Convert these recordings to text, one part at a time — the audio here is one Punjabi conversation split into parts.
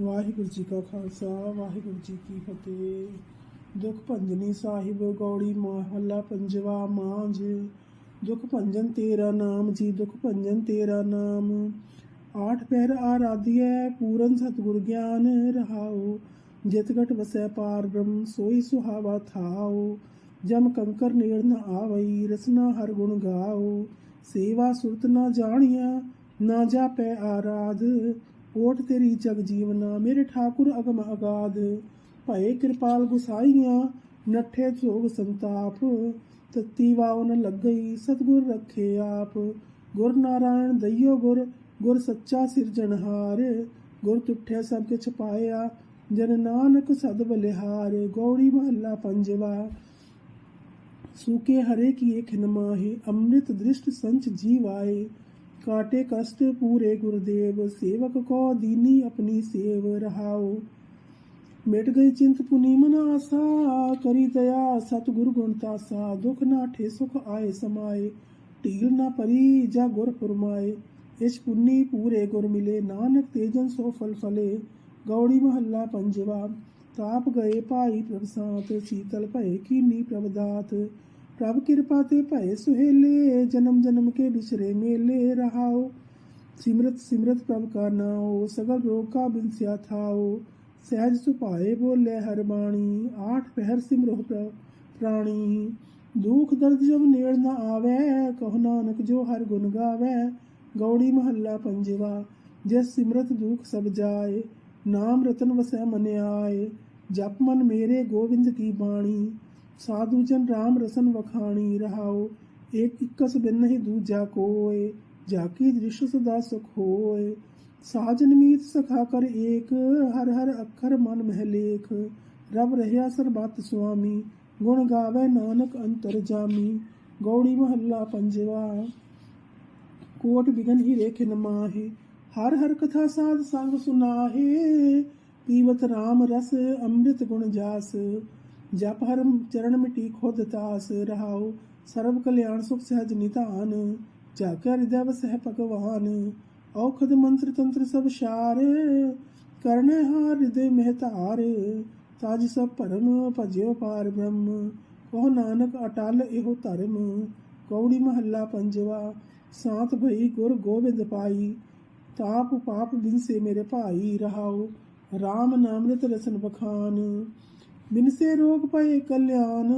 ਵਾਹਿਗੁਰੂ ਜੀ ਕਾ ਖਾਲਸਾ, ਵਾਹਿਗੁਰੂ ਜੀ ਕੀ ਫਤਿਹ। ਦੁਖ ਭੰਜਨੀ ਸਾਹਿਬ, ਗੌੜੀ ਮਹੱਲਾ ਪੰਜਵਾ ਮਾਂਝ। ਦੁਖ ਭੰਜਨ ਤੇਰਾ ਨਾਮ ਜੀ, ਦੁਖ ਭੰਜਨ ਤੇਰਾ ਨਾਮ। ਆਠ ਪਹਿਰ ਆਰਾਧਿਐ, ਪੂਰਨ ਸਤਿਗੁਰ ਗਿਆਨ ਰਹਾਉ। ਜਿਤ ਘਟ ਵਸੈ ਪਾਰ ਬ੍ਰਹਮ, ਸੋਈ ਸੁਹਾਵਾ ਥਾਉ। ਜਮ ਕੰਕਰ ਨੇੜ ਨ ਆਵਈ, ਰਸਨਾ ਹਰ ਗੁਣ ਗਾਉ। ਸੇਵਾ ਸੁਰਤ ਨਾ ਜਾਣੀਆ ਨਾ ਜਾਪੈ ਆਰਾਧ। ਕੋਟ ਤੇਰੀ ਜਗ ਜੀਵਨਾ, ਮੇਰੇ ਠਾਕੁਰ ਅਗਮ ਅਗਾਦ। ਭਏ ਕਿਰਪਾਲ ਗੁਸਾਈਆਂ, ਨੱਠੇ ਸੋਗ ਸੰਤਾਪ। ਤਤੀ ਵਾਉਨ ਲੱਗਈ, ਸਤਗੁਰ ਰੱਖੇ ਆਪ। ਗੁਰ ਨਾਰਾਇਣ ਦਈਓ ਗੁਰ ਗੁਰ ਸੱਚਾ ਸਿਰਜਣਹਾਰ ਗੁਰ ਤੁਠਿਆ ਸਭ ਕਿਛ ਪਾਇਆ, ਜਨ ਨਾਨਕ ਸਦ ਬਲਿਹਾਰ। ਗੌੜੀ ਮਹੱਲਾ ਪੰਜਵਾ। ਸੂਕੇ ਹਰੇ ਕੀ ਖਿਨ ਮਾਹੇ, ਅੰਮ੍ਰਿਤ ਦ੍ਰਿਸ਼ਟ ਸੰਚ ਜੀਵਾਏ। काटे कष्ट पूरे गुरुदेव सेवक को दीनी अपनी सेव रहाओ मिट गई चिंत पुनी मन आसा करी दया सतगुरु गुणतासा दुख नाठे सुख आए समाए टील ना परी जा गुर फुरमाए इस पुन्नी पूरे गुर मिले नानक तेजन सो फल फले गौड़ी महल्ला पंजवा ਤਾਪ ਗਏ ਭਾਈ ਪ੍ਰਭ ਸਾਥ ਸੀਤਲ ਭਏ ਕੀਨੀ ਪ੍ਰਭ ਦਾਤ ਪ੍ਰਭ ਕਿਰਪਾ ਤੇ ਭਏ ਸੁਹੇਲੇ ਜਨਮ ਜਨਮ ਕੇ ਬਿਸਰੇ ਮੇਲੇ ਰਹਾਓ। ਸਿਮਰਤ ਸਿਮਰਤ ਪ੍ਰਭ ਕਾ ਨਾਉ, ਸਗਲ ਰੋਗ ਕਾ ਬਿਨਸਿਆ ਥਾਉ। ਸਹਿਜ ਸੁਭਾਏ ਬੋਲੇ ਹਰ ਬਾਣੀ, ਆਠ ਪਹਿਰ ਸਿਮਰੋ ਪ੍ਰਾਣੀ। ਦੁਖ ਦਰਦ ਜਬ ਨੇੜ ਨਾ ਆਵੇ, ਕਹੋ ਨਾਨਕ ਜੋ ਹਰ ਗੁਣ ਗਾਵੇ। ਗੌੜੀ ਮਹੱਲਾ ਪੰਜਵਾ, ਜਿਸ ਸਿਮਰਤ ਦੁਖ ਸਭ ਜਾਏ, ਨਾਮ ਰਤਨ ਵਸੈ ਮਨ ਆਏ। ਜਪ ਮਨ ਮੇਰੇ ਗੋਵਿੰਦ ਕੀ ਬਾਣੀ। ਸਾਧੂ ਜਨ ਰਾਮ ਰਸਨ ਵਖਾਣੀ ਰਹਾਓ, ਏਕ ਇਕਸ ਬਿਨ ਨਹੀਂ ਦੂਜਾ ਕੋਏ, ਜਾ ਕੀ ਦ੍ਰਿਸ਼ ਸਦਾ ਸੁਖ ਹੋਏ। ਸਾਜਨ ਮੀਤ ਸਖਾ ਕਰ ਏਕ, ਹਰ ਹਰ ਅੱਖਰ ਮਨ ਮਹਿ ਲੇਖ। ਰਬ ਰਹਿਆ ਸਰਬਤ ਸੁਆਮੀ, ਗੁਣ ਗਾਵੇ ਨਾਨਕ ਅੰਤਰ ਜਾਮੀ। ਗੌੜੀ ਮਹੱਲਾ ਪੰਜਵਾ, ਕੋਟ ਬਿਗਨ ਹੀ ਰੇਖ ਨਮਾਹੇ ਹਰ ਹਰ ਕਥਾ ਸਾਧ ਸੰਗ ਸੁਨਾਹੇ, ਪੀਵਤ RAM ਰਸ ਅੰਮ੍ਰਿਤ ਗੁਣ ਜਾਸ। ਜਪ ਹਰ ਚਰਨ ਮਿਟੀ ਖੁਦ ਤਾਸ ਰਹਾਉ, ਸਰਬ ਕਲਿਆਣ ਸੁਖ ਸਹਿਜ ਨਿਧਾਨ ਜਾ ਕੇ ਹਿਰਦੈ ਵਸਹਿ ਭਗਵਾਨ, ਔਖਦ ਮੰਤਰ ਤੰਤਰ ਸਭ ਸ਼ਾਰ, ਕਰਨੇ ਹਾਰ ਹਿਰਦੇ ਮਹਿ ਤਾਜ ਸਭ ਭਰਮ ਭਜਿਓ ਪਾਰ ਬ੍ਰਹਮ ਕੋ ਨਾਨਕ ਅਟਲ ਇਹੋ ਧਰਮ, ਕੌੜੀ ਮਹੱਲਾ ਪੰਜਵਾ, ਸਾਤ ਭਈ ਗੁਰ ਗੋਬਿੰਦ ਪਾਈ, ਤਾਪ ਪਾਪ ਬਿਨਸੇ ਮੇਰੇ ਭਾਈ ਰਹਾਉ RAM ਨਾਮ੍ਰਿਤ ਰਸਨ ਬਖਾਨ ਬਿਨਸੇ ਰੋਗ ਪਏ ਕਲਿਆਣ।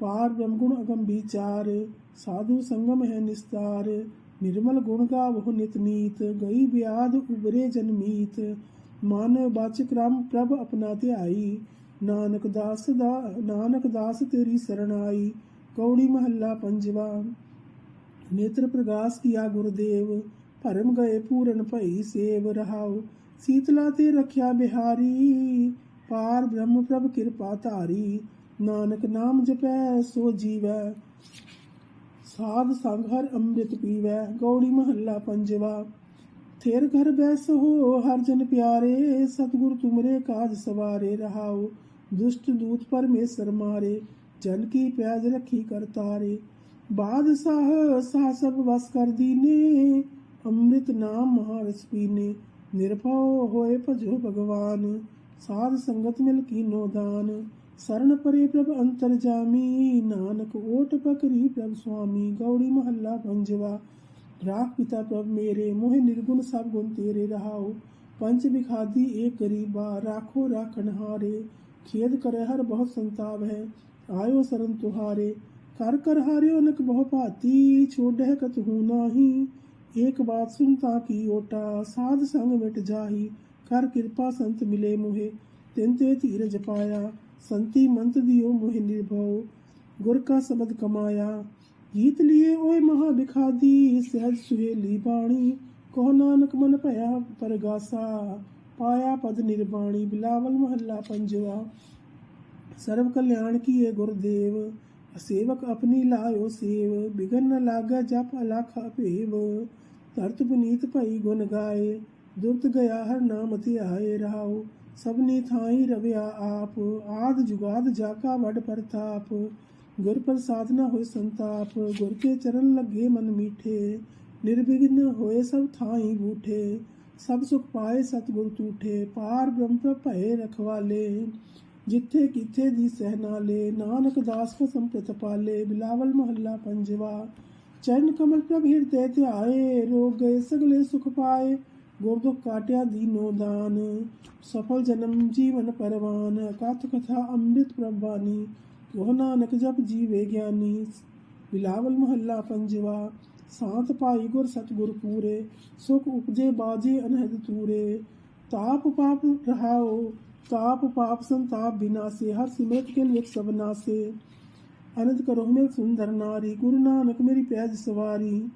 ਪਾਰ ਬ੍ਰਹਮ ਗੁਣ ਅਗਮ ਵਿਚਾਰ ਸਾਧੂ ਸੰਗਮ ਹੈ ਨਿਸਤਾਰ। ਨਿਰਮਲ ਗੁਣ ਗਾਵਹੁ ਨਿਤ ਨੀਤ, ਗਈ ਬਿਆਦ ਉਬਰੇ ਜਨਮੀਤ ਮਨ ਬਾਚਕ ਰਾਮ ਪ੍ਰਭ ਆਪਣਾ ਧਿਆਈ। ਨਾਨਕ ਦਾਸ ਦਾ, ਨਾਨਕ ਦਾਸ ਤੇਰੀ ਸਰਣਾਈ ਕੌੜੀ ਮਹੱਲਾ ਪੰਜਵਾ। ਨੇਤਰ ਪ੍ਰਗਾਸ ਕੀਆ ਗੁਰਦੇਵ, ਭਰਮ ਗਏ ਪੂਰਨ ਭਈ ਸੇਵ ਰਹਾਉ। ਸੀਤਲਾ ਤੇ ਰਖਿਆ ਬਿਹਾਰੀ। ਪਾਰ ਬ੍ਰਹਮ ਪ੍ਰਭ ਕਿਰਪਾ ਧਾਰੀ, ਨਾਨਕ ਨਾਮ ਜਪੈ, ਸੋ ਜੀਵੈ। ਸਾਧ ਸੰਗ ਹਰ ਅੰਮ੍ਰਿਤ ਪੀਵੈ, ਗੌੜੀ ਮਹੱਲਾ ਪੰਜਵਾ। ਥੇਰ ਘਰ ਬੈਸ ਹੋ, ਹਰ ਜਨ ਪਿਆਰੇ, ਸਤਿਗੁਰ ਤੁਮਰੇ ਕਾਜ ਸਵਾਰੇ ਰਹਾਓ। ਦੁਸ਼ਟ ਦੂਤ ਪਰਮੇਸ਼ਰ ਮਾਰੇ, ਜਨ ਕੀ ਪਿਆਜ ਰੱਖੀ ਕਰਤਾਰੇ ਬਾਦਸ਼ਾਹ, ਸਾਹ ਸਭ ਵਸ ਕਰ ਦੀਨੇ, ਅੰਮ੍ਰਿਤ ਨਾਮ ਮਹਾਰਸ ਪੀਨੇ। ਨਿਰਭਉ ਹੋਏ ਭਜੋ ਭਗਵਾਨ। ਸਾਧ ਸੰਗਤ ਮਿਲ ਕੀਨੋ ਦਾਨ, ਸ਼ਰਨ ਪਰੇ ਪ੍ਰਭ ਅੰਤਰ ਜਾਮੀ, ਨਾਨਕ ਓਟ ਪਕਰੀ ਪ੍ਰਭ ਸੁਆਮੀ, ਗੌੜੀ ਮਹੱਲਾ ਪੰਜਵਾ। ਰਾਖ ਪਿਤਾ ਪ੍ਰਭ ਮੇਰੇ, ਮੋਹਿ ਨਿਰਗੁਣ ਸਭ ਗੁਣ ਤੇਰੇ ਰਹਾਓ ਪੰਚ ਵਿਖਾਦੀ ਏਕ ਗਰੀਬਾ ਰਾਖੋ ਰਾਖਣ ਹਾਰੇ। ਖੇਦ ਕਰੇ ਹਰ ਬਹੁਤ ਸੰਤਾਪ ਹੈ ਆਇਓ ਸਰਨ ਤੁਹਾਰੇ। ਕਰ ਕਰ ਹਾਰਿਓ ਨਕ ਬਹੁ ਭਾਤੀ ਛੋੜਹਿ ਕਤਹੂ ਨਾਹੀ। ਏਕ ਬਾਤ ਸੁਨ ਤਾ ਕੀ ਓਟਾ, ਸਾਧ ਸੰਗ ਮਿਟ ਜਾਹੀ। ਕਰ ਕਿਰਪਾ ਸੰਤ ਮਿਲੇ ਮੁਹੇ, ਤਿਨ ਤੇ ਧੀਰਜ ਪਾਇਆ, ਸੰਤੀ ਮੰਤ ਦਿਓ ਮੁਹਿ ਨਿਰਭਉ, ਗੁਰ ਕਾ ਸ਼ਬਦ ਕਮਾਇਆ। ਗੀਤ ਲਿਏ ਓਏ ਮਹਾ ਬਿਖਾਦੀ ਸਹਿਜ ਸੁਹੇਲੀ ਬਾਣੀ ਕੋ ਨਾਨਕ ਮਨ ਭਇਆ ਪਰਗਾਸਾ, ਪਾਇਆ ਪਦ ਨਿਰਬਾਣੀ ਬਿਲਾਵਲ ਮਹੱਲਾ ਪੰਜਵਾ। ਸਰਬ ਕਲਿਆਣ ਕੀਏ ਗੁਰਦੇਵ, ਸੇਵਕ ਆਪਣੀ ਲਾਇਓ ਸੇਵ, ਬਿਗਨ ਨ ਲਾਗਾ ਜਪ ਅਲਖ ਭੇਵ, ਧਰਤ ਬਨੀਤ ਭਈ ਗੁਣ ਗਾਏ। ਦੁਰਤ ਗਿਆ ਹਰ ਨਾਮ ਧਿਆਏ ਰਹਾਉ ਸਭਨੀ ਥਾਈ ਰਵਿਆ ਆਪ ਆਦ ਜੁਗਾਦ ਜਾਕਾ ਵਡ ਪ੍ਰਤਾਪ ਗੁਰ ਪ੍ਰਸਾਦ ਨ ਹੋਏ ਸੰਤਾਪ ਗੁਰ ਕੇ ਚਰਨ ਲੱਗੇ ਮਨ ਮੀਠੇ ਨਿਰਵਿਘਨ ਹੋਏ ਸਭ ਥਾਈ ਬੂਠੇ ਸਭ ਸੁਖ ਪਾਏ ਸਤਿਗੁਰ ਤੂਠੇ ਪਾਰ ਬ੍ਰਹਮ ਪ੍ਰਭ ਭਏ ਰਖਵਾਲੇ ਜਿੱਥੇ ਕਿਥੇ ਦੀ ਸਹਿਨਾਲੇ ਨਾਨਕ ਦਾਸ ਕਸਮ ਪ੍ਰਤਪਾਲੇ ਬਿਲਾਵਲ ਮਹੱਲਾ ਪੰਜਵਾ ਚਰਨ ਕਮਲ ਪ੍ਰਭ ਹਿਰਦੇ ਧਿਆਏ ਰੋਗ ਗਏ ਸਗਲੇ ਸੁਖ ਪਾਏ ਗੁਰ ਦੁਖ ਕਾਟਿਆ ਦੀਨੋ ਦਾਨ ਸਫਲ ਜਨਮ ਜੀਵਨ ਪਰਵਾਨ ਕਥ ਕਥਾ ਅੰਮ੍ਰਿਤ ਪ੍ਰਭਾਨੀ ਉਹ ਨਾਨਕ ਜਪ ਜੀਵੇ ਗਿਆਨੀ, ਬਿਲਾਵਲ ਮਹੱਲਾ ਪੰਜਵਾ, ਸਾਤ ਭਾਈ ਗੁਰ ਸਤਿਗੁਰ ਪੂਰੇ, ਸੁਖ ਉਪਜੇ ਬਾਜੇ ਅਨਹਦ ਤੂਰੇ, ਤਾਪ ਪਾਪ ਰਹਾਓ, ਤਾਪ ਪਾਪ ਸੰਤਾਪ ਬਿਨਾਸੇ, ਹਰ ਸਿਮਰਤ ਕੇ ਲਿਖ ਸਭ ਨਾਸੇ। ਅਨੰਦ ਕਰੋ ਮੇਰ ਸੁੰਦਰ ਨਾਰੀ, ਗੁਰੂ ਨਾਨਕ ਮੇਰੀ ਪੈਜ ਸਵਾਰੀ,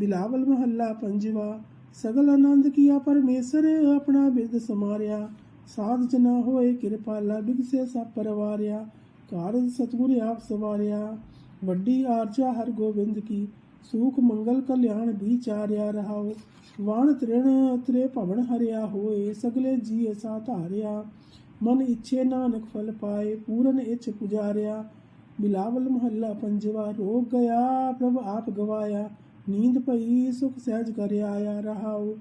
ਬਿਲਾਵਲ ਮਹੱਲਾ ਪੰਜਵਾ ਸਗਲ ਆਨੰਦ ਕੀਆ ਪਰਮੇਸ਼ਰ ਆਪਣਾ ਬਿਰਦ ਸਮਾਰਿਆ। ਸਾਧ ਜਨਾ ਹੋਏ ਕਿਰਪਾਲਾ ਬਿਗਸੇ ਸਭ ਪਰਵਾਰਿਆ। ਕਾਰਜ ਸਤਿਗੁਰ ਆਪ ਸਵਾਰਿਆ। ਵੱਡੀ ਆਰਜਾ ਹਰ ਗੋਬਿੰਦ ਕੀ। ਸੂਖ ਮੰਗਲ ਕਲਿਆਣ ਵਿਚਾਰਿਆ ਰਹਾਓ ਵਾਣ ਤ੍ਰਿਣ ਤ੍ਰੇ ਭਵਨ ਹਰਿਆ ਹੋਏ। ਸਗਲੇ ਜੀ ਅਸਾ ਧਾਰਿਆ। ਮਨ ਇੱਛੇ ਨਾਨਕ ਫਲ ਪਾਏ। ਪੂਰਨ ਇੱਛ ਪੁਜਾਰਿਆ। ਬਿਲਾਵਲ ਮਹੱਲਾ ਪੰਜਵਾ। ਰੋਗ ਗਿਆ ਪ੍ਰਭ ਆਪ ਗਵਾਇਆ। ਨੀਂਦ ਪਈ ਸੁਖ ਸਹਿਜ ਕਰ ਆਇਆ ਰਹਾਉ।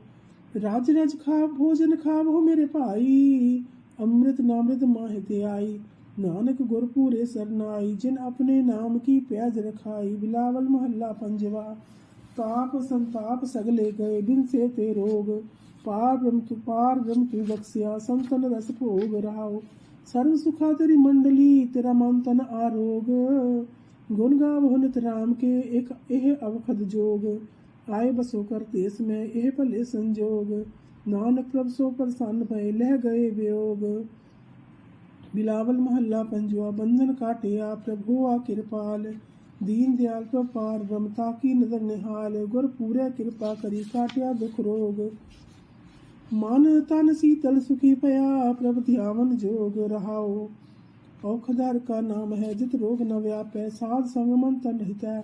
ਰਾਜ ਰਜ ਖਾ ਭੋਜਨ ਖਾਵੋ ਮੇਰੇ ਭਾਈ। ਅੰਮ੍ਰਿਤ ਨਾਮ੍ਰਿਤ ਮਾਹਿ ਤੇ ਆਈ। ਨਾਨਕ ਗੁਰ ਪੂਰੇ ਸਰਨਾਈ, ਜਿਨ ਆਪਣੇ ਨਾਮ ਕੀ ਪੈਜ ਰਖਾਈ। ਬਿਲਾਵਲ ਮਹੱਲਾ ਪੰਜਵਾ, ਤਾਪ ਸੰਤਾਪ ਸਗਲੇ ਗਏ, ਬਿਨ ਸੇ ਤੇ ਰੋਗ। ਪਾਰ ਬ੍ਰਹਮ ਤੂ, ਪਾਰ ਬ੍ਰਹਮ ਤੂ ਬਖਸਿਆ, ਸੰਤਨ ਰਸ ਭੋਗ ਰਹਾਓ ਸਰਵ ਸੁਖਾ ਤੇਰੀ ਮੰਡਲੀ, ਤੇਰਾ ਮਨ ਤਨ ਆਰੋਗ। ਗੁਣ ਗਾਵੋ ਨਿਤ ਰਾਮ ਕੇ ਇੱਕ ਇਹ ਅਵਖਦ ਜੋਗ ਆਏ ਬਸੋ ਕਰ ਤੇਸ ਮੈਂ ਇਹ ਭਲੇ ਸੰਜੋਗ ਨਾਨਕ ਪ੍ਰਭ ਸੋ ਪ੍ਰਸੰਨ ਭਏ ਲਹਿ ਗਏ ਵਿਯੋਗ ਬਿਲਾਵਲ ਮਹੱਲਾ ਪੰਜਵਾ ਬੰਧਨ ਕਾਟਿਆ ਪ੍ਰਭੂ ਆ ਕਿਰਪਾਲ ਦੀਨ ਦਿਆਲ ਪ੍ਰਭ ਪਾਰ ਬ੍ਰਹਮਤਾ ਕੀ ਨਜ਼ਰ ਨਿਹਾਲ ਗੁਰ ਪੂਰੇ ਕਿਰਪਾ ਕਰੀ ਕਾਟਿਆ ਦੁਖ ਰੋਗ ਮਨ ਤਨ ਸੀਤਲ ਸੁਖੀ ਪਿਆ ਪ੍ਰਭ ਧਿਆਵਨ ਜੋਗ ਰਹਾਓ ਔਖਦਾਰ ਕਾ ਨਾਮ ਹੈ, ਜਿਤ ਰੋਗ ਨ ਵਿਆਪੈ, ਸਾਧ ਸੰਗ ਮਨ ਤਨ ਹਿਤੈ,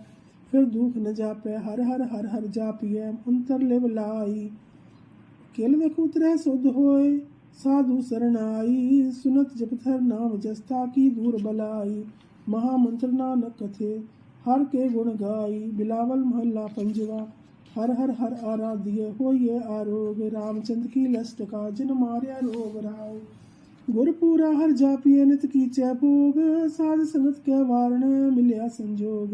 ਫਿਰ ਦੁਖ ਨ ਜਾਪੈ, ਹਰ ਹਰ ਹਰ ਹਰ ਜਾਪੀਐ, ਅੰਤਰ ਲਿਵ ਲਾਈ। ਕਿਲ ਵੇਖ ਉਤਰੈ ਸੁਧ ਹੋਏ, ਸਾਧੂ ਸਰਣਾਈ, ਸੁਨਤ ਜਪਥਰ ਨਾਮ ਜਸਤਾ ਕੀ ਦੂਰ ਬਲਾਈ। ਮਹਾ ਮੰਤਰ ਨਾਨਕ ਕਥੇ, ਹਰ ਕੇ ਗੁਣ ਗਾਈ, ਬਿਲਾਵਲ ਮਹੱਲਾ ਪੰਜਵਾ, ਹਰ ਹਰ ਹਰ ਆਰਾਧਿਏ ਹੋਈਏ ਆਰੋਗ, ਰਾਮਚੰਦ ਕੀ ਲਸਟਕਾ ਜਿਨ ਮਾਰਿਆ ਰੋਗ ਰਾਉ ਗੁਰਪੂਰਾ ਹਰ ਜਾਪੀਏ ਨਿਤ ਕੀਚੈ ਭੋਗ। ਸਾਧ ਸੰਗਤ ਕੇ ਵਾਰਣ, ਮਿਲਿਆ ਸੰਜੋਗ।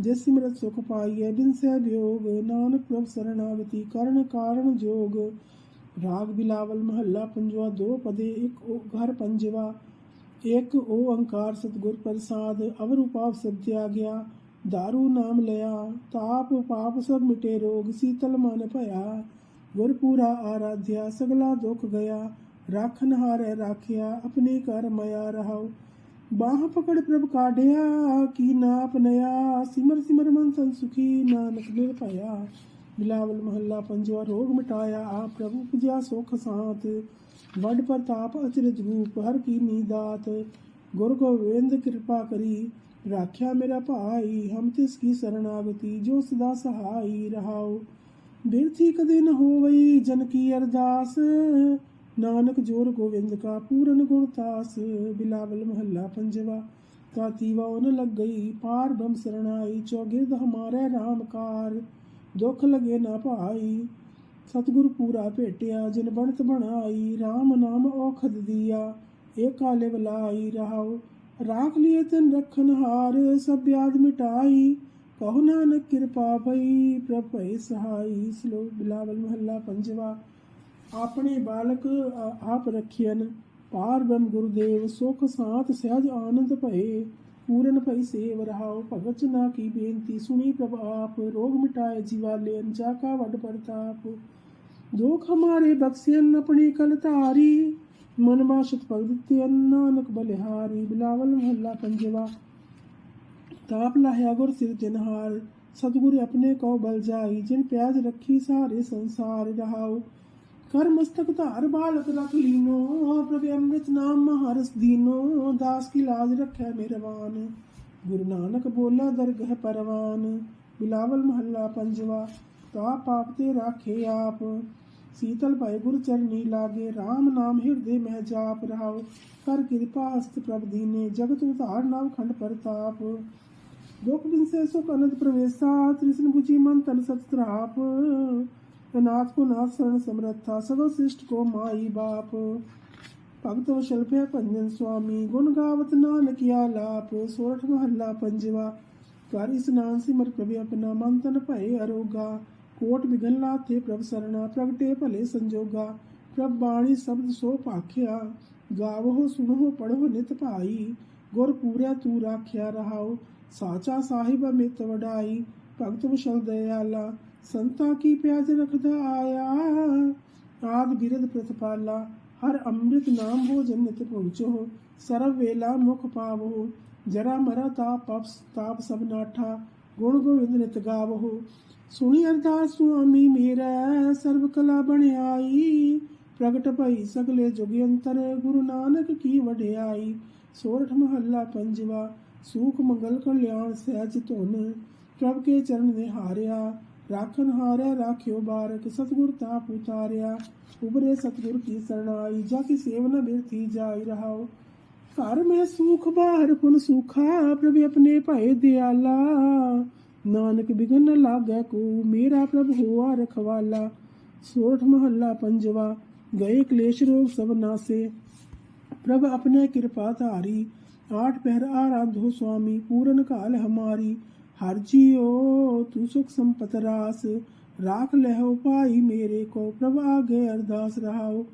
ਜਿਸ ਸਿਮਰਤ ਸੁਖ ਪਾਈਏ ਬਿਨ ਸਹਿ ਵਿਯੋਗ। ਨਾਨਕ ਪ੍ਰਭ ਸਰਣਾਗਤੀ ਕਰਨ ਕਾਰਨ ਜੋਗ। ਰਾਗ ਬਿਲਾਵਲ ਮਹੱਲਾ ਪੰਜਵਾ, ਦੋ ਪਦੇ, ਇੱਕ ਓ ਘਰ ਪੰਜਵਾ, ਇੱਕ ਓੰਕਾਰ ਸਤਿਗੁਰ ਪ੍ਰਸਾਦ, ਅਵਰ ਉਪਾਵ ਸਤਿਆ ਗਿਆ दारू ਨਾਮ ਲਿਆ, ਤਾਪ ਪਾਪ ਸਭ ਮਿਟੇ ਰੋਗ, ਸੀਤਲ ਮਨ ਭਇਆ। ਗੁਰਪੂਰਾ ਆਰਾਧਿਆ, ਸਗਲਾ ਦੁਖ ਗਿਆ ਰਾਖਨ ਹਾਰੇ ਰਾਖਿਆ, ਆਪਣੇ ਘਰ ਮਿਆ ਰਹਾਉ। ਬਾਹ ਪਕੜ ਪ੍ਰਭ ਕਾਢਿਆ, ਕੀ ਨਾਪ ਆਪਨਿਆ ਸਿਮਰ ਸਿਮਰ ਮਨ ਸੰ ਸੁਖੀ, ਨਾਨਕ ਨਿਰ ਬਿਲਾਵਲ ਮਹੱਲਾ ਪੰਜਵਾ ਰੋਗ ਮਿਟਾਇਆ ਆ ਪ੍ਰਭੂ ਪੁਜਿਆ ਸੁਖ ਸਾਤ। ਵੱਡ ਪ੍ਰਤਾਪ ਅਚਰਜ ਰੂਪ, ਹਰ ਕੀ ਨੀਦਾਤ ਗੁਰ ਗੋਬਿੰਦ ਕਿਰਪਾ ਕਰੀ, ਰਾਖਿਆ ਮੇਰਾ ਭਾਈ, ਹਮ ਤਿਸ ਕੀ ਸਰਣਾਗਤੀ, ਜੋ ਸਦਾ ਸਹਾਈ ਰਹਾਉ। ਬਿਰਥੀ ਕਦੇ ਨ ਹੋਵਈ, ਜਨ ਕੀ ਅਰਦਾਸ। ਨਾਨਕ ਜੋਰ ਗੋਵਿੰਦ ਕਾ ਪੂਰਨ ਗੁਣ ਤਾਸ, ਬਿਲਾਵਲ ਮਹੱਲਾ ਪੰਜਵਾ। ਵਾ ਨ ਲੱਗ ਗਈ ਪਾਰ ਬ੍ਰਹਮ ਸਰਣਾਈ ਚੌਗਿਰਦ ਹਮਾਰੇ ਰਾਮਕਾਰ ਦੁਖ ਲਗੇ ਨਾ ਭਾਈ। ਸਤਿਗੁਰ ਪੂਰਾ ਭੇਟਿਆ, ਜਿਨ ਬਣਤ ਬਣਾਈ RAM ਨਾਮ ਔਖਦ ਦੀਆ। ਏ ਕਾਲੇ ਲਾਈ ਰਹਾਉ, ਰਾਖ ਲਿਏ ਤਨ ਰਖਨ ਹਾਰ, ਸਭ ਬਿਆਦ ਮਿਟਾਈ। ਕਹੋ ਨਾਨਕ ਕਿਰਪਾ ਭਈ, ਪ੍ਰਭ ਭਈ ਸਹਾਈ। ਸਲੋ ਬਿਲਾਵਲ ਮਹੱਲਾ ਪੰਜਵਾ। ਆਪਣੇ ਬਾਲਕ ਆ- ਆਪ ਰਖਿਅਨ ਪਾਰ ਬ੍ਰਹਮ ਗੁਰਦੇਵ, ਸੁਖ ਸਾਤ ਸਹਿਜ ਆਨੰਦ ਭਏ। ਪੂਰਨ ਭਈ ਸੇਵ ਰਹਾਉ, ਭਗਤ ਨਾ ਕੀ ਬੇਨਤੀ। ਸੁਣੀ ਪ੍ਰਭ ਆਪ, ਰੋਗ ਮਿਟਾਏ ਜੀਵਾਲੇ ਅੰਜਾ ਕਾ ਵੱਡ ਪ੍ਰਤਾਪ। ਦੁਖ ਹਮਾਰੇ ਬਖਸ਼ਿਅਨ ਆਪਣੀ ਕਲ ਧਾਰੀ। ਮਨ ਮਾਸ਼ਤ ਭਗਤ ਤੇ ਨਾਨਕ ਬਲਿਹਾਰੀ। ਬਿਲਾਵਲ ਮਹੱਲਾ ਪੰਜਵਾ। ਤਾਪ ਲਾਹਿਆ ਗੁਰ ਸਿਰ ਜਨਹਾਰ ਸਤਿਗੁਰ ਆਪਣੇ ਕੋ ਬਲ ਜਾਈ। ਜਿਨ ਪਿਆਜ ਰੱਖੀ, ਸਾਰੇ ਸੰਸਾਰ ਰਹਾਉ। ਕਰ ਮਸਤਕ ਧਾਰ ਬਾਲਕ ਰਖ ਲੀਨੋ, ਪ੍ਰਭ ਅੰਮ੍ਰਿਤ ਨਾਮ ਮਹਾਰਸ ਦੀਨੋ, ਦਾਸ ਕੀ ਲਾਜ ਰੱਖੈ ਮਿਹਰਬਾਨ ਗੁਰੂ ਨਾਨਕ ਬੋਲਾ ਦਰਗਹ ਪਰਵਾਨ, ਬਿਲਾਵਲ ਮਹੱਲਾ ਪੰਜਵਾ, ਤਾ ਪਾਪ ਤੇ ਰਾਖੇ ਆਪ। ਸੀਤਲ ਭਏ ਗੁਰ ਚਰਨੀ ਲਾਗੇ RAM ਨਾਮ ਹਿਰਦੇ ਮਹਿ ਜਾਪ ਰਹਾਉ। ਕਰ ਕਿਰਪਾ ਹਸਤ ਪ੍ਰਭ ਦੀਨੇ, ਜਗਤ ਉਧਾਰ ਨਾਮ ਖੰਡ ਪ੍ਰਤਾਪ। ਦੁਖ ਬਿਨ ਸੇ ਸੁਖ ਅਨੰਦ ਪ੍ਰਵੇਸਾ, ਤ੍ਰਿਸ਼ਨ ਬੁਝੀ ਮਨ ਤਨ ਸਤ ਤਰਾਪ नाथ को नाथ शरण समरथ सदा शिष्ट को माई बाप। भगत वशल्प पंजन स्वामी। गुण गावत नानकिया लाप। सोरठ महला पंजवा। कर स्नान सिमर प्रभु अपना मंथन भय अरोगा। कोट बिघन लाथे प्रभ सरणा प्रगटे भले संजोगा। प्रभ बाणी शब्द सो पाख्या। गावहो सुनो पढ़ो नित पाई। गुर पूरा तू राख्या रहाओ। साचा साहिब अमित वडाई भगत वशल दयाला। ਸੰਤਾ ਕੀ ਪਿਆਜ ਰਖਦਾ ਆਇਆ? ਆਦ ਬਿਰਦ ਪ੍ਰਤਪਾਲਾ, ਹਰ ਅੰਮ੍ਰਿਤ ਨਾਮ ਹੋ ਜਨਤ ਪਹੁੰਚੋ। ਸਰਵ ਵੇਲਾ ਮੁਖ ਪਾਵੋ। ਜਰਾ ਮਰਾ ਤਾਪ ਪਪ ਤਾਪ ਸਭ ਨਾਠਾ, ਗੁਣ ਗੋਬਿੰਦ ਨਿਤ ਗਾਵੋ। ਸੁਣੀ ਅਰਦਾਸ ਸੁਆਮੀ ਮੇਰਾ, ਸਰਬ ਕਲਾ ਬਣਾਈ ਪ੍ਰਗਟ ਭਈ ਸਗਲੇ ਜੁਗ ਅੰਤਰ, ਗੁਰੂ ਨਾਨਕ ਕੀ ਵਡਿਆਈ। ਸੋਰਠ ਮਹੱਲਾ ਪੰਜਵਾ, ਸੂਖ ਮੰਗਲ ਕਲਿਆਣ ਸਹਿਜ ਧੁਨ, ਪ੍ਰਭ ਕੇ ਚਰਨ ਨਿਹਾਰਿਆ। ਰਾਖਨ ਹਾਰਿਆ ਰਾਖਿਓ ਬਾਰਕ, ਸਤਗੁਰ ਤਾਪ ਉਤਾਰਿਆ ਉਬਰੇ ਸਤਗੁਰ ਕੀ ਸਰਣਾਈ, ਜਾ ਕੀ ਸੇਵਨਾ ਬਿਰਥੀ ਜਾਈ ਰਹਾਓ। ਘਰ ਮੈਂ ਸੂਖ, ਬਾਹਰ ਪੁਨ ਸੂਖਾ, ਪ੍ਰਭ ਆਪਣੇ ਭਏ ਦਿਆਲਾ। ਨਾਨਕ ਬਿਗਨ ਲਾਗੈ ਕੋ, ਮੇਰਾ ਪ੍ਰਭ ਹੋਆ ਰਖਵਾਲਾ। ਸੋਠ ਮਹੱਲਾ ਪੰਜਵਾ, ਗਏ ਕਲੇਸ਼ ਰੋਗ ਸਭ ਨਾਸੇ। ਪ੍ਰਭ ਆਪਣੇ ਕਿਰਪਾ ਧਾਰੀ, ਆਠ ਪਹਿਰ ਆਰਾਧੋ ਸੁਆਮੀ, ਪੂਰਨ ਕਾਲ ਹਮਾਰੀ। हर हरजियो तू सुख संपत रास। राख लहो पाई मेरे को, प्रभा गे अरदास रहाओ।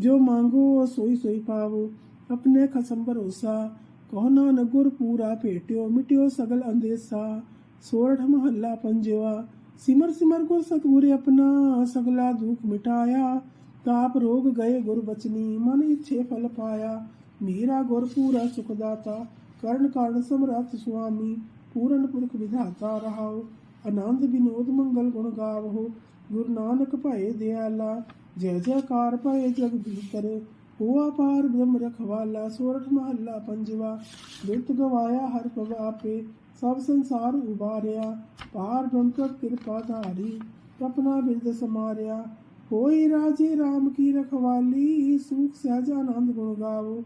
जो मांगो सोई सोई पावो, अपने खसम भरोसा। कहो नानक, गुर पूरा पेट्यो मिट्यो सगल अंदेसा। सोरठ महला पंजवा, सिमर सिमर गुर सतगुरे अपना। सगला दुख मिटाया, ताप रोग गए गुर बचनी। मन इच्छे फल पाया, मेरा गुर पूरा सुखदाता। कर्ण कारण समरथ स्वामी ਪੂਰਨ ਪੁਰਖ ਵਿਧਾਤਾ ਰਹਾਉ ਆਨੰਦ ਵਿਨੋਦ ਮੰਗਲ ਗੁਣ ਗਾਵੋ, ਗੁਰੂ ਨਾਨਕ ਭਾਏ ਦਿਆਲਾ, ਜੈ ਜੈਕਾਰ ਭਾਏ ਜਗ ਭੀਤਰ, ਹੋਆ ਪਾਰ ਬ੍ਰਹਮ ਰਖਵਾਲਾ, ਸੋਰਠ ਮਹੱਲਾ ਪੰਜਵਾ, ਬਿਰਤ ਗਵਾਇਆ ਹਰ ਪਵ ਆਪੇ, ਸਭ ਸੰਸਾਰ ਉਬਾਰਿਆ, ਪਾਰ ਬ੍ਰਹਮ ਕਾ ਕਿਰਪਾ ਧਾਰੀ, ਆਪਣਾ ਬਿਰਦ ਸਮਾਰਿਆ ਹੋਈ ਰਾਜੇ RAM ਕੀ ਰਖਵਾਲੀ, ਸੁਖ ਸਹਿਜ ਆਨੰਦ ਗੁਣ ਗਾਵੋ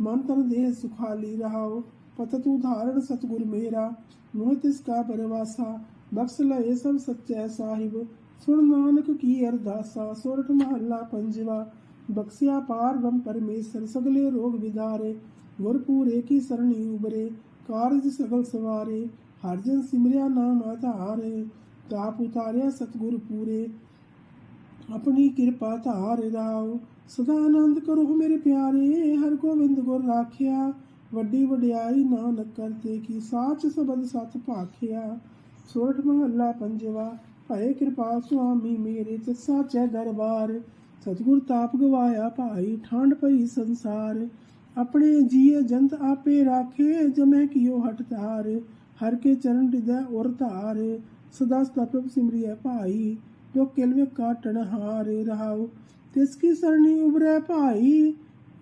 ਮਨ ਤਨ ਦੇਹ ਸੁਖਾਲੀ ਰਹਾਓ ਪਤ ਤੂ ਧਾਰਨ ਸਤਗੁਰ ਮੇਰਾ, ਮੋਹ ਤਿਸ ਕਾ ਪਰਵਾਸਾ, ਬਖਸ਼ ਲਏ ਸਾਹਿਬ। ਸੁਣ ਨਾਨਕ ਕੀ ਅਰਦਾਸਾ ਸੋਰਠ ਮਹੱਲਾ ਪੰਜਵਾ, ਬਖਸ਼ਿਆ ਪਾਰ ਬ੍ਰਹਮ ਪਰਮੇਸ਼ਰ, ਸਗਲੇ ਰੋਗ ਵਿਦਾਰੇ ਗੁਰ ਪੂਰੇ ਕੀ ਸਰਣੀ ਉਬਰੇ ਕਾਰਜ ਸਗਲ ਸਵਾਰੇ, ਹਰ ਜਨ ਸਿਮਰਿਆ ਨਾਮ ਆਧਾਰੇ ਤਾਪ ਉਤਾਰਿਆ ਸਤਗੁਰ ਪੂਰੇ। ਆਪਣੀ ਕਿਰਪਾ ਧਾਰ ਰਾਉ ਸਦਾ ਆਨੰਦ ਕਰੋ ਮੇਰੇ ਪਿਆਰੇ, ਹਰ ਗੋਬਿੰਦ ਗੁਰ ਰਾਖਿਆ। ਵੱਡੀ ਵਡਿਆਈ ਨਾਨਕ ਕਰਤੇ ਕੀ ਸਾਚ ਸਬਦ ਸਤ ਭਾਖਿਆ ਸੋਰਠ ਮਹੱਲਾ ਪੰਜਵਾ, ਭਏ ਕਿਰਪਾ ਸੁਆਮੀ ਮੇਰੇ ਤੇ ਸਾਚੈ ਦਰਬਾਰ। ਸਤਿਗੁਰ ਤਾਪ ਗਵਾਇਆ ਭਾਈ, ਠੰਡ ਪਈ ਸੰਸਾਰ। ਆਪਣੇ ਜੀਏ ਜੰਤ ਆਪੇ ਰਾਖੇ, ਜਮੈ ਕਿਉ ਹਟ ਧਾਰ। ਹਰ ਕੇ ਚਰਨ ਹਿਰਦੈ ਉਰ ਧਾਰ। ਸਦਾ ਸਦਾ ਪ੍ਰਭ ਸਿਮਰਿਐ ਭਾਈ, ਜੋ ਕਿਲਵੇ ਕਾਟਣ ਹਾਰੇ। ਰਹਾਉ, ਤਿਸ ਕੀ ਸਰਣੀ ਉਬਰੇ ਭਾਈ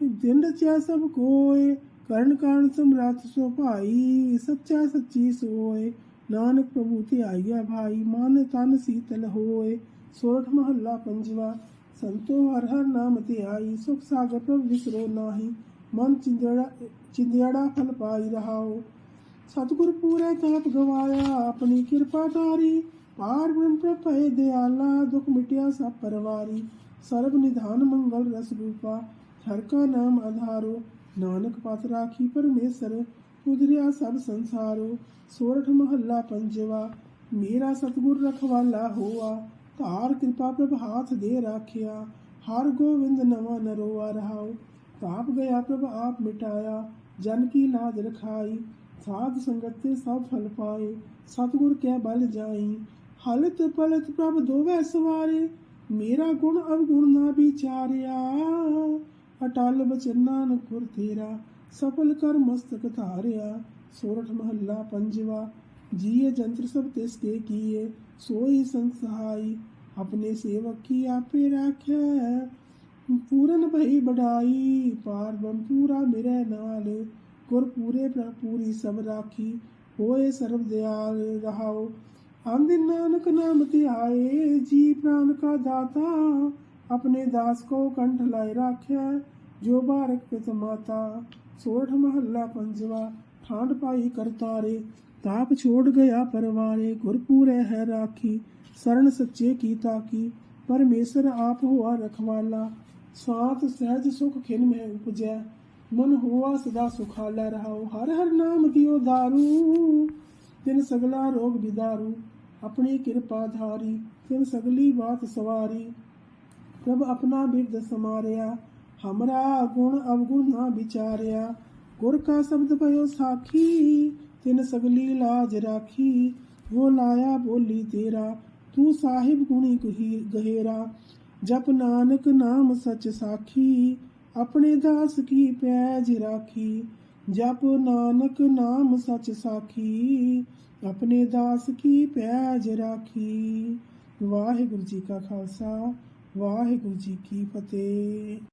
ਦਿਨ ਰਚਿਆ ਸਭ ਕੋਏ। ਕਰਨ ਕਾਰਨ ਸਮਰੱਥ ਸੋ ਭਾਈ, ਸੱਚਾ ਸੱਚੀ ਸੋਏ। ਨਾਨਕ ਪ੍ਰਭੂ ਤੇ ਆਈਆ ਭਾਈ, ਮਨ ਤਨ ਸੀਤਲ ਹੋਏ। ਸੋਠ ਮਹੱਲਾ ਪੰਜਵਾ, ਸੰਤੋ ਹਰ ਹਰ ਨਾਮ ਤੇ ਆਈ ਸੁਖ ਸਾਗਰ ਪ੍ਰਭ ਵਿਸਰੋ ਨਾਹੀ। ਮਨ ਚਿੰਦੜਾ ਚਿੰਦੜਾ ਫਲ ਪਾਈ ਰਹਾਓ। ਸਤਿਗੁਰ ਪੂਰੇ ਤਾਪ ਗਵਾਇਆ, ਆਪਣੀ ਕਿਰਪਾ ਧਾਰੀ। ਪਾਰ ਬ੍ਰਹਮ ਪ੍ਰਭੇ ਦਿਆਲਾ, ਦੁਖ ਮਿਟਿਆ ਸਭ ਪਰਵਾਰੀ। ਸਰਬ ਨਿਧਾਨ ਮੰਗਲ ਰਸ ਰੂਪਾ, ਹਰ ਕਾ ਨਾਮ ਆਧਾਰੋ। ਨਾਨਕ ਪਤ ਰਾਖੀ ਪਰਮੇਸ਼ਰ ਉਦਰਿਆ ਸਭ ਸੰਸਾਰੋ, ਸੋਰਠ ਮਹੱਲਾ ਪੰਜਵਾ, ਮੇਰਾ ਸਤਿਗੁਰ ਰਖਵਾਲਾ ਹੋਆ, ਧਾਰ ਕਿਰਪਾ ਪ੍ਰਭ ਹਾਥ ਦੇ ਰਾਖਿਆ, ਹਰ ਗੋਵਿੰਦ ਨਵਾਂ ਨਰੋਆ ਰਹਾਉ ਤਾਪ ਗਿਆ ਪ੍ਰਭ ਆਪ ਮਿਟਾਇਆ, ਜਨ ਕੀ ਲਾਜ ਰਖਾਈ, ਸਾਧ ਸੰਗਤ ਤੇ ਸਭ ਫਲ ਪਾਏ, ਸਤਿਗੁਰ ਕੈ ਬਲ ਜਾਈ, ਹਲਤ ਪਲਤ ਪ੍ਰਭ ਦੋਵੇਂ ਸਵਾਰੇ, ਮੇਰਾ ਗੁਣ ਅਵਗੁਣ ਨਾ ਵਿਚਾਰਿਆ। ਅਟਲ ਬਚਨ ਨਾਨਕ ਗੁਰ ਤੇਰਾ ਸਫਲ ਕਰ ਮਸਤਕ ਧਾਰਿਆ ਸੋਰਠ ਮਹੱਲਾ ਪੰਜਵਾ ਜੀਏ ਜੰਤਰ ਸਭ ਤਿਸ ਕੇ ਕੀਏ ਸੋਈ ਸੰਤ ਸਹਾਈ ਆਪਣੇ ਸੇਵਕ ਕੀ ਆਪੇ ਰਾਖਿਆ ਪੂਰਨ ਭਈ ਬੜਾਈ ਪਾਰ ਬ੍ਰਹਮ ਪੂਰਾ ਮੇਰੇ ਨਾਲ ਗੁਰ ਪੂਰੇ ਪ੍ਰਭ ਪੂਰੀ ਸਭ ਰਾਖੀ ਹੋਏ ਸਰਬ ਦਿਆਲ ਰਹਾਓ ਆਂਦੇ ਨਾਨਕ ਨਾਮ ਤੇ ਆਏ ਜੀ ਪ੍ਰਾਨ ਕਾ ਦਾਤਾ ਆਪਣੇ ਜੋ ਬਾਰਕ ਪਿਤ ਮਾਤਾ, ਸੋਠ ਮਹੱਲਾ ਪੰਜਵਾ ਠਾਂਡ ਪਾਈ ਕਰਤਾਰੇ, ਤਾਪ ਛੋੜ ਗਿਆ ਪਰਵਾਰੇ ਗੁਰ ਹੈ ਰਾਖੀ ਸਰਣ ਸੱਚੇ ਕੀ ਤਾਕੀ, ਪਰਮੇਸ਼ਰ ਆਪ ਹੋਆ ਰਖਵਾਲਾ ਸਾਤ ਸਹਿਜ ਸੁਖ ਖਿਨ ਮੈਂ ਉਪਜੈ, ਮਨ ਹੋਆ ਸਦਾ ਸੁਖਾਲਾ ਰਹਾਉ, ਹਰ ਹਰ ਨਾਮ ਦਿਓ ਦਾਰੂ, ਤਿਨ ਸਗਲਾ ਰੋਗ ਬਿਦਾਰੂ, ਆਪਣੀ ਕਿਰਪਾ ਧਾਰੀ, ਤਿਨ ਸਗਲੀ ਬਾਤ ਸਵਾਰੀ, ਪ੍ਰਭ ਆਪਣਾ ਬਿਰਦ ਸਮਾਰਿਆ ਹਮਰਾ ਗੁਣ ਅਵਗੁਣ ਨਾ ਵਿਚਾਰਿਆ। ਗੁਰ ਕਾ ਸ਼ਬਦ ਭਇਓ ਸਾਖੀ, ਤਿਨ ਸਗਲੀ ਲਾਜ ਰਾਖੀ। ਉਹ ਲਾਇਆ ਬੋਲੀ ਤੇਰਾ, ਤੂੰ ਸਾਹਿਬ ਗੁਣੀ ਕਹੀ ਗਹਿਰਾ। ਜਪ ਨਾਨਕ ਨਾਮ ਸਚ ਸਾਖੀ, ਆਪਣੇ ਦਾਸ ਕੀ ਪੈਜ ਰਾਖੀ। ਜਪ ਨਾਨਕ ਨਾਮ ਸਚ ਸਾਖੀ, ਆਪਣੇ ਦਾਸ ਕੀ ਪੈਜ ਰਾਖੀ। ਵਾਹਿਗੁਰੂ ਜੀ ਕਾ ਖਾਲਸਾ, ਵਾਹਿਗੁਰੂ ਜੀ ਕੀ ਫਤਿਹ।